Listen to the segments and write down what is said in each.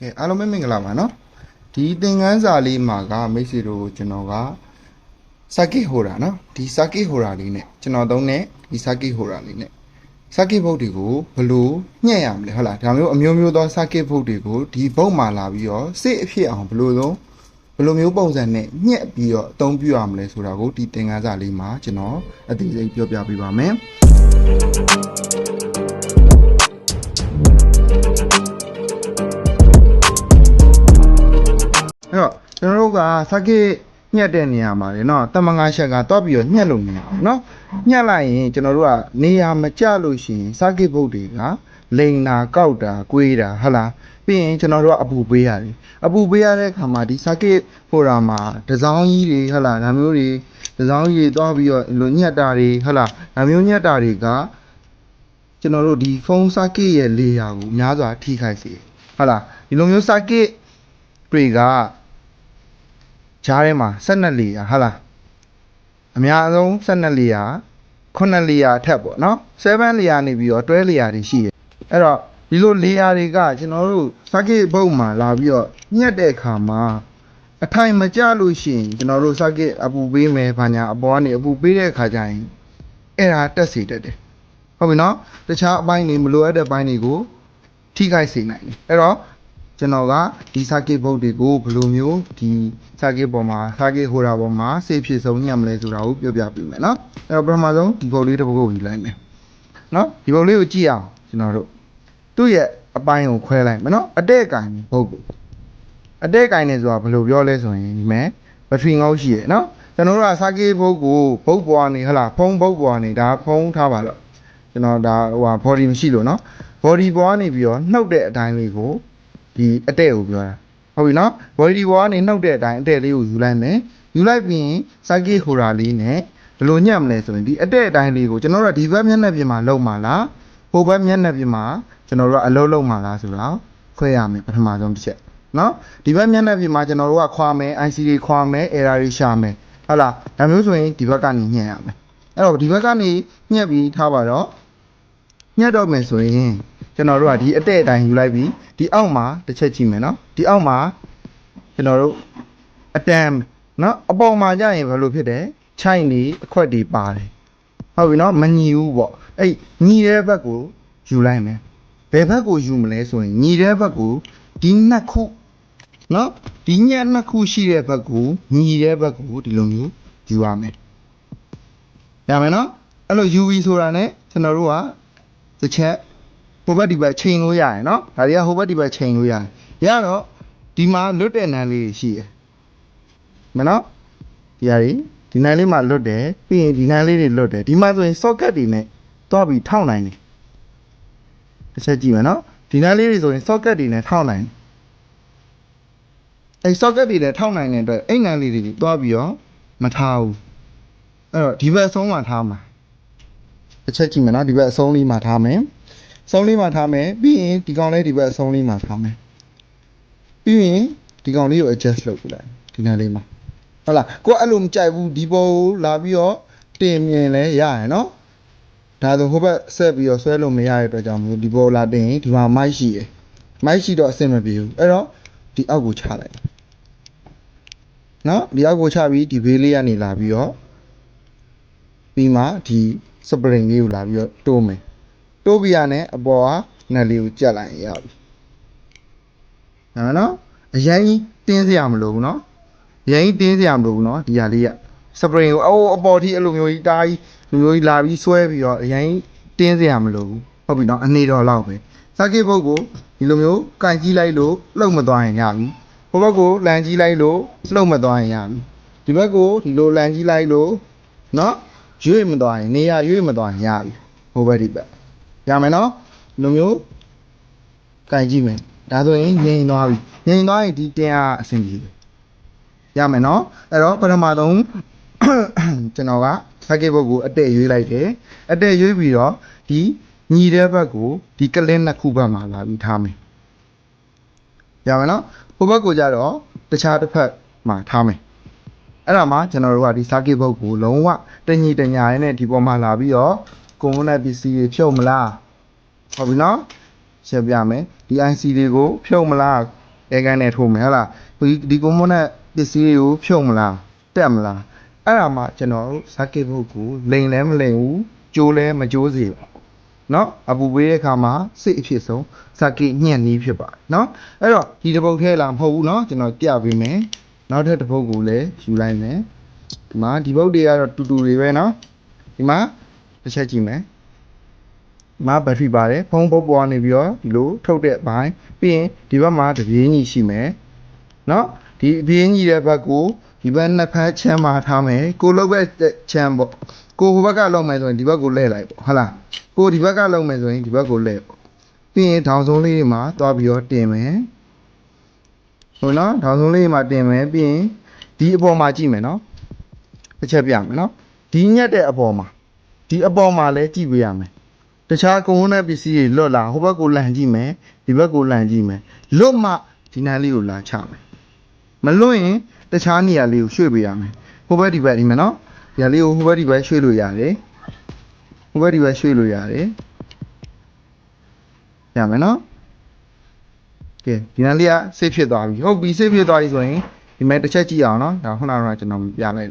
ကဲအားလုံးပဲမင်္ဂလာပါနော်ဒီသင်ခန်းစာလေးမှာကမိတ်ဆွေတို့ကိုကျွန်တော်က circuit holder နော်ဒီ circuit holder လေးနဲ့ကျွန်တော်သုံးတဲ့ဒီ circuit holder လေးနဲ့ circuit board တွေကိုဘယ်လိုညှက်ရမလဲဟုတ်လားဒါမျိုးအမျိုးမျိုးသော circuit board တွေကိုဒီဘုတ်မှာလာပြီးတော့စစ်အဖြစ်အောင်ဘယ်လိုသုံးဘယ်လိုမျိုးပုံစံနဲ့ညှက်ပြီးတော့အသုံးပြုရမလဲဆိုတာကိုဒီသင်ခန်းစာလေးမှာကျွန်တော်အသေးစိတ်ပြောပြပေးပါမယ် အဲ့တော့ကျွန်တော်တို့ကစကိညှက်တဲ့နေရာမှာလေနော်တမငါရှက်ကတော့ပြီးတော့ညှက်လို့မရဘူးနော်ညှက်လိုက်ရင်ကျွန်တော်တို့ကနေရာမကျလို့ရှိရင်စကိဘုတ်တွေကလိန်တာကောက်တာကွေးတာဟဟလားပြီးရင်ကျွန်တော်တို့ကအပူပေးရတယ်အပူပေးရတဲ့အခါမှာဒီစကိဟိုတာမှာတစောင်းကြီးတွေဟဟလားဒါမျိုးတွေတစောင်းကြီးတွေတော့ပြီးတော့ဒီလိုညှက်တာတွေဟဟလားဒါမျိုးညှက်တာတွေကကျွန်တော်တို့ဒီဖုန်းစကိရဲ့လေယာကိုအများစွာထိခိုက်စေဟုတ်လားဒီလိုမျိုးစကိတွေက ဂျားထဲမှာ12လီယာဟာလားအများဆုံး12လီယာ9လီယာအထက်ပေါ့နော်7လီယာနေပြီးတော့12လီယာတွေရှိတယ်အဲ့တော့ဒီလိုလီယာတွေကကျွန်တော်တို့စကိတ်ဘုတ်မှာလာပြီးတော့ညှက်တဲ့အခါမှာအထိုင်မကျလို့ရှိရင်ကျွန်တော်တို့စကိတ်အပူပေးမယ်ဘာညာအပေါ်ကနေအပူပေးတဲ့အခါကျရင်အဲ့ဒါတက်စေတတ်တယ်ဟုတ်ပြီနော်တခြားအပိုင်းတွေမလိုအပ်တဲ့ဘိုင်းတွေကိုထိခိုက်စေနိုင်တယ်အဲ့တော့ ကျွန်တော်ကဒီ circuit board တွေကိုဘယ်လိုမျိုးဒီ circuit ပေါ်မှာ circuit holder ပေါ်မှာစေဖြစ်ဆုံးညံ့မလဲဆိုတာကိုပြောပြပေးမယ်เนาะအဲ့တော့ပထမဆုံးဒီ board လေးတစ်ပုဒ်ကိုယူလိုက်မယ်เนาะဒီ board လေးကိုကြည့်အောင်ကျွန်တော်တို့သူ့ရဲ့အပိုင်းကိုခွဲလိုက်မယ်เนาะအတဲ့ကင်ဘုတ်ကိုအတဲ့ကင်နေဆိုတာဘယ်လိုပြောလဲဆိုရင်ဒီမဲ့ဘက်ထရီငေါ့ရှိရယ်เนาะကျွန်တော်တို့က circuit board ကိုဘုတ်ပေါ်ကနေဟလာဖုံးဘုတ်ပေါ်ကနေဒါဖုံးထားပါတော့ကျွန်တော်ဒါဟိုဟာ body မရှိလို့เนาะ body ပေါ်ကနေပြီးတော့နှုတ်တဲ့အတိုင်းလေးကို ဒီအတဲ့ကိုပြောတာဟုတ်ပြီနော် body ဘောကနေနှုတ်တဲ့အတိုင်းအတဲ့လေးကိုယူလိုက်မယ်ယူလိုက်ပြီးရင် circuit holder လေးနဲ့ဘယ်လိုညှက်မလဲဆိုရင်ဒီအတဲ့အတိုင်းလေးကိုကျွန်တော်တို့ကဒီဘက်မျက်နှာပြင်မှာလုံးမှာလားဟိုဘက်မျက်နှာပြင်မှာကျွန်တော်တို့ကအလုံးလုံးမှာလားဆိုတော့ခွဲရမယ်ပထမဆုံးတစ်ချက်နော်ဒီဘက်မျက်နှာပြင်မှာကျွန်တော်တို့ကခွာမယ် IC တွေခွာမယ် error တွေရှာမယ်ဟုတ်လားဒါမျိုးဆိုရင်ဒီဘက်ကနေညှက်ရမယ်အဲ့တော့ဒီဘက်ကနေညှက်ပြီးထားပါတော့ညှက်တော့မယ်ဆိုရင်ကျွန်တော်တို့ကဒီအတဲ့အတိုင်းယူလိုက်ပြီး ဒီအောက်မှာတစ်ချက်ကြည့်မယ်နော်ဒီအောက်မှာကျွန်တော်တို့အတန်နော်အပေါ်မှာကြရင်ဘယ်လိုဖြစ်တယ်ချိုင်နေအခွက်တွေပါတယ်ဟုတ်ပြီနော်မညီဘူးပေါ့အဲ့ညီတဲ့ဘက်ကိုယူလိုက်မယ်ဘယ်ဘက်ကိုယူမလဲဆိုရင်ညီတဲ့ဘက်ကိုဒီနှစ်ခုနော်ဒီညက်နှစ်ခုရှိတဲ့ဘက်ကိုညီတဲ့ဘက်ကိုဒီလိုမျိုးယူရမယ်ရမယ်နော်အဲ့လိုယူပြီးဆိုတာ ਨੇ ကျွန်တော်တို့ကတစ်ချက် ဟိုဘက်ဒီဘက်ချိန်လို့ရတယ်နော်ဒါတွေကဟိုဘက်ဒီဘက်ချိန်လို့ရတယ်ရတော့ဒီမှာလွတ်တဲ့နံလေးရှိတယ်မနော်ဒီဟာတွေဒီနံလေးမှာလွတ်တယ်ပြီးရင်ဒီနံလေးတွေလွတ်တယ်ဒီမှာဆိုရင် socket တွေနဲ့သွားပြီးထောက်နိုင်တယ်တစ်ချက်ကြည့်မယ်နော်ဒီနံလေးတွေဆိုရင် socket တွေနဲ့ထောက်နိုင်တယ်အဲ socket တွေနဲ့ထောက်နိုင်တဲ့အတွက်အိမ်ငန်းလေးတွေသွားပြီးတော့မထားဘူးအဲ့တော့ဒီဘက်အဆုံးမှာထားမှာတစ်ချက်ကြည့်မယ်နော်ဒီဘက်အဆုံးလေးမှာထားမယ် အဆုံးလေးမှာထားမယ်ပြီးရင်ဒီကောင်လေးဒီဘက်အဆုံးလေးမှာထားမယ်ပြီးရင်ဒီကောင်လေးကို adjust လုပ်ပြလိုက်ဒီနားလေးမှာဟုတ်လားကိုကအဲ့လိုမကြိုက်ဘူးဒီပေါ်ကိုလာပြီးတော့တင်မြင်လဲရရယ်နော်ဒါဆိုဟိုဘက်ဆက်ပြီးတော့ဆွဲလို့မရတဲ့အတွက်ကြောင့်မျိုးဒီပေါ်လာတင်ရင်ဒီမှာမိုက်ရှိရယ်မိုက်ရှိတော့အဆင်မပြေဘူးအဲ့တော့ဒီအောက်ကိုချလိုက်နော်ဒီအောက်ကိုချပြီးဒီဘေးလေးကနေလာပြီးတော့ပြီးမှဒီစပရင်လေးကိုလာပြီးတော့တိုးမယ် တိုးပြီးရနဲ့အပေါ်ကနယ်လေးကိုကြက်လိုက်ရင်ရပြီဒါမှနော်အရင်တင်းစရာမလိုဘူးနော်အရင်တင်းစရာမလိုဘူးနော်ဒီဟာလေးကစပရင်ကိုအိုးအပေါ်ထိအဲ့လိုမျိုးကြီးတားကြီးလူမျိုးကြီးလာပြီးဆွဲပြီးတော့အရင်တင်းစရာမလိုဘူးဟုတ်ပြီနော်အနေတော်လောက်ပဲစကိတ်ဘုတ်ကိုဒီလိုမျိုးကန်ကြီးလိုက်လို့လှုပ်မသွားရင်ရပြီဟိုဘက်ကိုလန်ကြီးလိုက်လို့လှုပ်မသွားရင်ရပြီဒီဘက်ကိုဒီလိုလန်ကြီးလိုက်လို့နော်ရွေ့မသွားရင်နေရရွေ့မသွားရင်ရပြီဟိုဘက်ဒီဘက် ရမယ်နော်လူမျိုးကြိုင်ကြည့်မယ်ဒါဆိုရင်ငြိမ်သွားပြီငြိမ်သွားရင်ဒီတင်အားအဆင်ပြေတယ်ရမယ်နော်အဲ့တော့ပထမဆုံးကျွန်တော်က circuit board ကိုအတဲ့ရွေးလိုက်တယ်အတဲ့ရွေးပြီးတော့ဒီညီတဲ့ဘက်ကိုဒီကလင်းနှစ်ခုဘက်မှာလာပြီးထားမယ်ရမယ်နော်ဟိုဘက်ကိုကြတော့တခြားတစ်ဖက်မှာထားမယ်အဲ့ဒါမှကျွန်တော်တို့ကဒီ circuit board ကိုလုံးဝတညီတညာရဲနဲ့ဒီပေါ်မှာလာပြီးတော့ component PC တွေဖြုတ်မလားဟုတ်ပြီနော်ရှင်းပြမယ်ဒီ IC တွေကိုဖြုတ်မလား အဲကန်နဲ့ထိုးမယ်ဟလားဒီဒီကွန်ပိုနန့်ပစ္စည်းတွေကိုဖြုတ်မလားတက်မလားအဲ့ဒါမှကျွန်တော်တို့ circuit board ကိုလိန်လဲမလိန်ဘူးကျိုးလဲမကျိုးစေဘူးเนาะအပူပေးတဲ့အခါမှာစိတ်အဖြစ်ဆုံး circuit ညှက်နည်းဖြစ်ပါတယ်เนาะအဲ့တော့ဒီတစ်ပုတ်ထဲလာမဟုတ်ဘူးเนาะကျွန်တော်ပြပေးမယ်နောက်ထပ်တစ်ပုတ်ကိုလည်းယူလိုက်မယ်ဒီမှာဒီပုတ်တွေကတော့တူတူတွေပဲเนาะဒီမှာ တစ်ချက်ကြည့်မယ် မှာဘက်ထရီပါတယ်ဖုန်းပုတ်ပေါ်နေပြီးတော့ဒီလိုထုတ်တဲ့ဘိုင်းပြီးရင်ဒီဘက်မှာတပြေးညီရှိမယ်เนาะဒီအပြေးညီတဲ့ဘက်ကိုဒီဘက်နှစ်ဖက်ချမ်းမှာထားမယ်ကိုလုတ်ဘက်ချမ်းပေါ့ကိုဟိုဘက်ကလောက်မယ်ဆိုရင်ဒီဘက်ကိုလဲလိုက်ပေါ့ဟုတ်လားကိုဒီဘက်ကလောက်မယ်ဆိုရင်ဒီဘက်ကိုလဲပေါ့ပြီးရင်ထောင်ဆုံးလေးတွေမှာသွားပြီးတော့တင်မယ်ဟုတ်နော်ထောင်ဆုံးလေးတွေမှာတင်မယ်ပြီးရင်ဒီအပေါ်မှာကြည့်မယ်နော်တစ်ချက်ပြမယ်နော်ဒီညက်တဲ့အပေါ်မှာ ဒီအပေါ်မှာလဲကြည့်ပေးရမယ်တခြားကွန်ပိုနန့်ပစ္စည်းတွေလွတ်လာဟိုဘက်ကိုလန်ကြည့်မယ်ဒီဘက်ကိုလန်ကြည့်မယ်လွတ်မှဒီနားလေးကိုလာချမယ်မလွတ်ရင်တခြားနေရာလေးကိုရွှေ့ပေးရမယ်ဟိုဘက်ဒီဘက်ဒီမယ်နော်ဒီဟာလေးကိုဟိုဘက်ဒီဘက်ရွှေ့လို့ရတယ်ဟိုဘက်ဒီဘက်ရွှေ့လို့ရတယ်ရမယ်နော်ကဲဒီနားလေးကဆေးဖြစ်သွားပြီဟုတ်ပြီဆေးဖြစ်သွားပြီဆိုရင်ဒီမဲ့တစ်ချက်ကြည့်အောင်နော်ဒါခုနကကျွန်တော်ပြလိုက်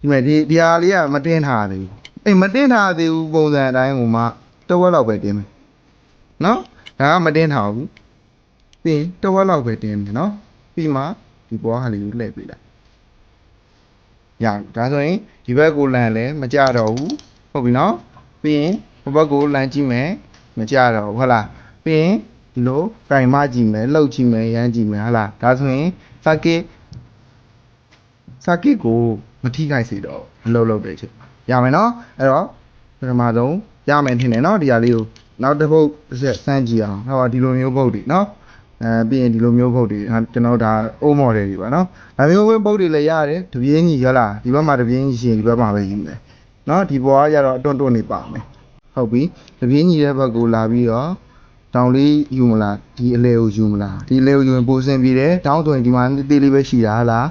ဒီမဲ့ဒီဒီဟာလေးကမတင်းထားသေးဘူး အေးမတင်းထားသေးဘူးပုံစံအတိုင်းဟိုမှတဝက်လောက်ပဲတင်းမယ်နော်ဒါကမတင်းထားဘူးပြီးရင်တဝက်လောက်ပဲတင်းမယ်နော်ပြီးမှဒီဘောဟာလေးကိုလှည့်ပေးလိုက်ရဒါဆိုရင်ဒီဘက်ကိုလန်လဲမကြတော့ဘူးဟုတ်ပြီနော်ပြီးရင်ဟိုဘက်ကိုလန်ကြည့်မယ်မကြတော့ဘူးဟုတ်လားပြီးရင်ဒီလိုကင်မကြည့်မယ်လှုပ်ကြည့်မယ်ရမ်းကြည့်မယ်ဟုတ်လားဒါဆိုရင် circuit circuit ကိုမထိခိုက်စေတော့ဘူးအလုပ်လုပ်တယ်ချက် ရမယ်နော်အဲ့တော့ပထမဆုံးရမယ်ထင်တယ်နော်ဒီဟာလေးကိုနောက်တစ်ပုတ်တစ်ဆက်စမ်းကြည့်အောင်ဟောဒီလိုမျိုးပုတ်တွေနော်အဲပြီးရင်ဒီလိုမျိုးပုတ်တွေဟာကျွန်တော်ဒါအိုးမော်တယ်တွေပါနော်ဒါမျိုးဝင်းပုတ်တွေလည်းရတယ်တပြင်းကြီးရလားဒီဘက်မှာတပြင်းကြီးရှင်ဒီဘက်မှာပဲယူမယ်နော်ဒီဘောကရတော့အတွန့်တွန့်နေပါမယ်ဟုတ်ပြီတပြင်းကြီးတဲ့ဘက်ကိုလာပြီးတော့တောင်လေးယူမလားဒီအလဲကိုယူမလားဒီအလဲကိုယူရင်ပိုစင်ပြီးတယ်တောင်းဆိုရင်ဒီမှာတေးသေးလေးပဲရှိတာဟလား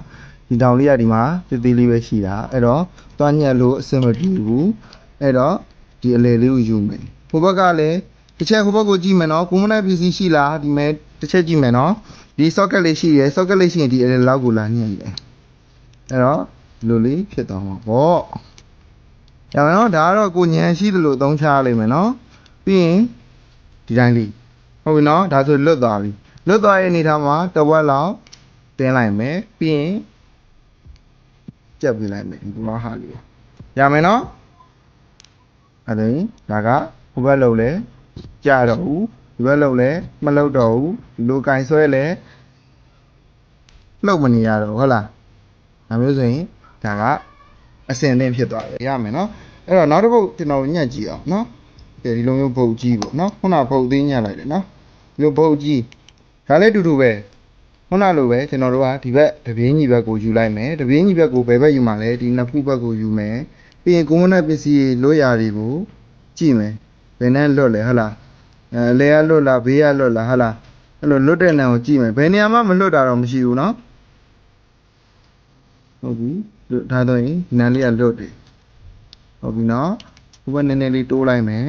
ဒီတောင်လေးကဒီမှာတေးသေးလေးပဲရှိတာအဲ့တော့တွားညက်လို့အဆင်မပြေဘူးအဲ့တော့ဒီအလေလေးကိုယူမယ်ဟိုဘက်ကလည်းတစ်ချက်ဟိုဘက်ကိုကြည့်မယ်နော်ကွန်မန့်ပစ္စည်းရှိလားဒီမဲ့တစ်ချက်ကြည့်မယ်နော်ဒီ socket လေးရှိရယ် socket လေးရှိရင်ဒီအလေလောက်ကိုလာညှက်တယ်အဲ့တော့ဒီလိုလေးဖြစ်သွားမှာပေါ့ရမယ်နော်ဒါကတော့ကိုညံရှိတယ်လို့သုံးချရလိမ့်မယ်နော်ပြီးရင်ဒီတိုင်းလေးဟုတ်ပြီနော်ဒါဆိုလွတ်သွားပြီလွတ်သွားရဲ့အနေထားမှာတစ်ဝက်လောက်တင်းလိုက်မယ်ပြီးရင် ကြက်ပြလိုက်မယ်ဒီမှာဟာလေးရမယ်နော်အဲ့ဒါဒါကဟိုဘက်လုံးလဲကြတော့ဘူးဒီဘက်လုံးလဲမလုတ်တော့ဘူးဒီလိုကင်ဆွဲလဲလှုပ်မနေရတော့ဟုတ်လားဒါမျိုးဆိုရင်ဒါကအစင်သင့်ဖြစ်သွားတယ်ရမယ်နော်အဲ့တော့နောက်တစ်ပုတ်ကျွန်တော်ညှက်ကြည့်အောင်နော်ကဲဒီလိုမျိုးပုတ်ကြီးပေါ့နော်ခုနပုတ်သေးညှက်လိုက်တယ်နော်ဒီလိုပုတ်ကြီးဒါလည်းတူတူပဲ ခုနလိုပဲကျွန်တော်တို့ကဒီဘက်တပင်းကြီးဘက်ကိုယူလိုက်မယ်တပင်းကြီးဘက်ကိုဘယ်ဘက်ယူမှာလဲဒီနှစ်ခုဘက်ကိုယူမယ်ပြီးရင်ကိုမနဲ့ပစ္စည်းလွတ်ရာတွေကိုကြည့်မယ်ဘယ်နဲ့လွတ်လဲဟုတ်လားအဲလေကလွတ်လားဘေးကလွတ်လားဟုတ်လားအဲ့လိုလွတ်တဲ့နေရာကိုကြည့်မယ်ဘယ်နေရာမှမလွတ်တာတော့မရှိဘူးเนาะဟုတ်ပြီလွတ်ဒါတော့ရင်ဒီနားလေးကလွတ်တယ်ဟုတ်ပြီเนาะဘုဘနည်းနည်းလေးတိုးလိုက်မယ်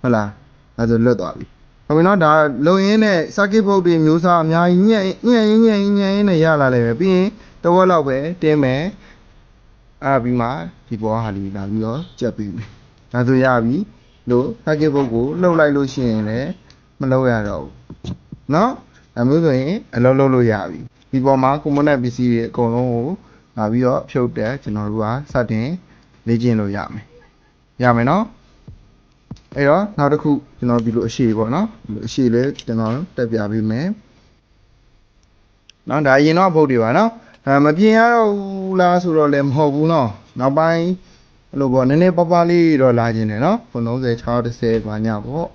ဟုတ်လားဒါဆိုလွတ်သွားပြီ ဟုတ်ပြီနော်ဒါလုံရင်းနဲ့ circuit board တွေမျိုးစားအများကြီးညက်ညက်ရင်းညက်ရင်းညက်ရင်းနဲ့ရလာလိမ့်မယ်ပြီးရင်တစ်ဝက်လောက်ပဲတင်းမယ်အားပြီးမှဒီဘောဟာလေးလာပြီးတော့ကြက်ပြီးမယ်ဒါဆိုရပြီလို့ circuit board ကိုလှုပ်လိုက်လို့ရှိရင်လည်းမလှုပ်ရတော့ဘူးနော်ဒါမျိုးဆိုရင်အလုပ်လုပ်လို့ရပြီဒီပေါ်မှာ component ပစ္စည်းတွေအကုန်လုံးကိုလာပြီးတော့ဖြုတ်တယ်ကျွန်တော်တို့ကစတင်လေ့ကျင့်လို့ရမယ်ရမယ်နော် အဲ့တော့နောက်တစ်ခုကျွန်တော်ဒီလိုအရှိပေါ့နော်ဒီလိုအရှိလေးကျွန်တော်တက်ပြပေးမယ်နော်ဒါအရင်တော့ဘုတ်တွေပါနော်အဲမပြင်ရတော့ဘူးလားဆိုတော့လည်းမဟုတ်ဘူးနော်နောက်ပိုင်းအဲ့လိုပေါ့နည်းနည်းပပလေးတော့လာခြင်းတယ်နော်90 60ဘာညာပေါ့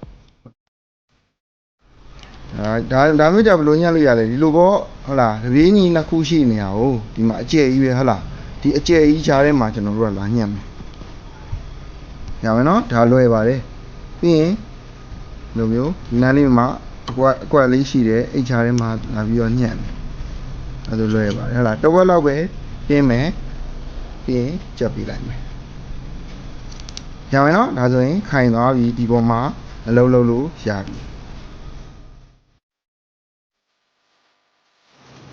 ဒါဒါဒါမျိုးကြဘယ်လိုညှက်လို့ရလဲဒီလိုပေါ့ဟုတ်လားတပြေးညီနှစ်ခုရှိနေရအောင်ဒီမှာအကျယ်ကြီးပဲဟုတ်လားဒီအကျယ်ကြီးခြားထဲမှာကျွန်တော်တို့ကလာညှက်မယ်ရမယ်နော်ဒါလွယ်ပါတယ် ပြီးရင်ဒီလိုမျိုးဒီနားလေးမှာအကွက်အကွက်လေးရှိတယ်အိတ်ချာထဲမှာလာပြီးတော့ညှက်တယ်အဲလိုလွယ်ပါတယ်ဟဲ့လားတစ်ဝက်လောက်ပဲတင်းမယ်ပြီးရင်ကြက်ပြီးလိုက်မယ်ရမယ်နော်ဒါဆိုရင်ခိုင်သွားပြီဒီပေါ်မှာအလုံးလုံးလို့ရပြီ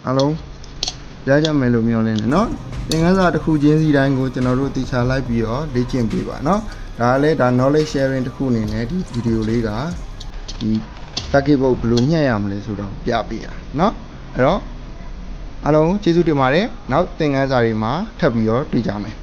အားလုံးရကြမယ်လို့မျှော်လင့်တယ်နော်သင်ခန်းစာတစ်ခုချင်းစီတိုင်းကိုကျွန်တော်တို့တေချာလိုက်ပြီးတော့လေ့ကျင့်ပေးပါနော် ဒါကလည်းဒါ knowledge sharing တစ်ခုအနေနဲ့ဒီဗီဒီယိုလေးကဒီ target book ဘယ်လိုညှက်ရမလဲဆိုတော့ပြပေးတာနော်အဲ့တော့အားလုံးကျေးဇူးတင်ပါတယ်နောက်သင်ခန်းစာတွေမှာထပ်ပြီးတော့တွေ့ကြမယ်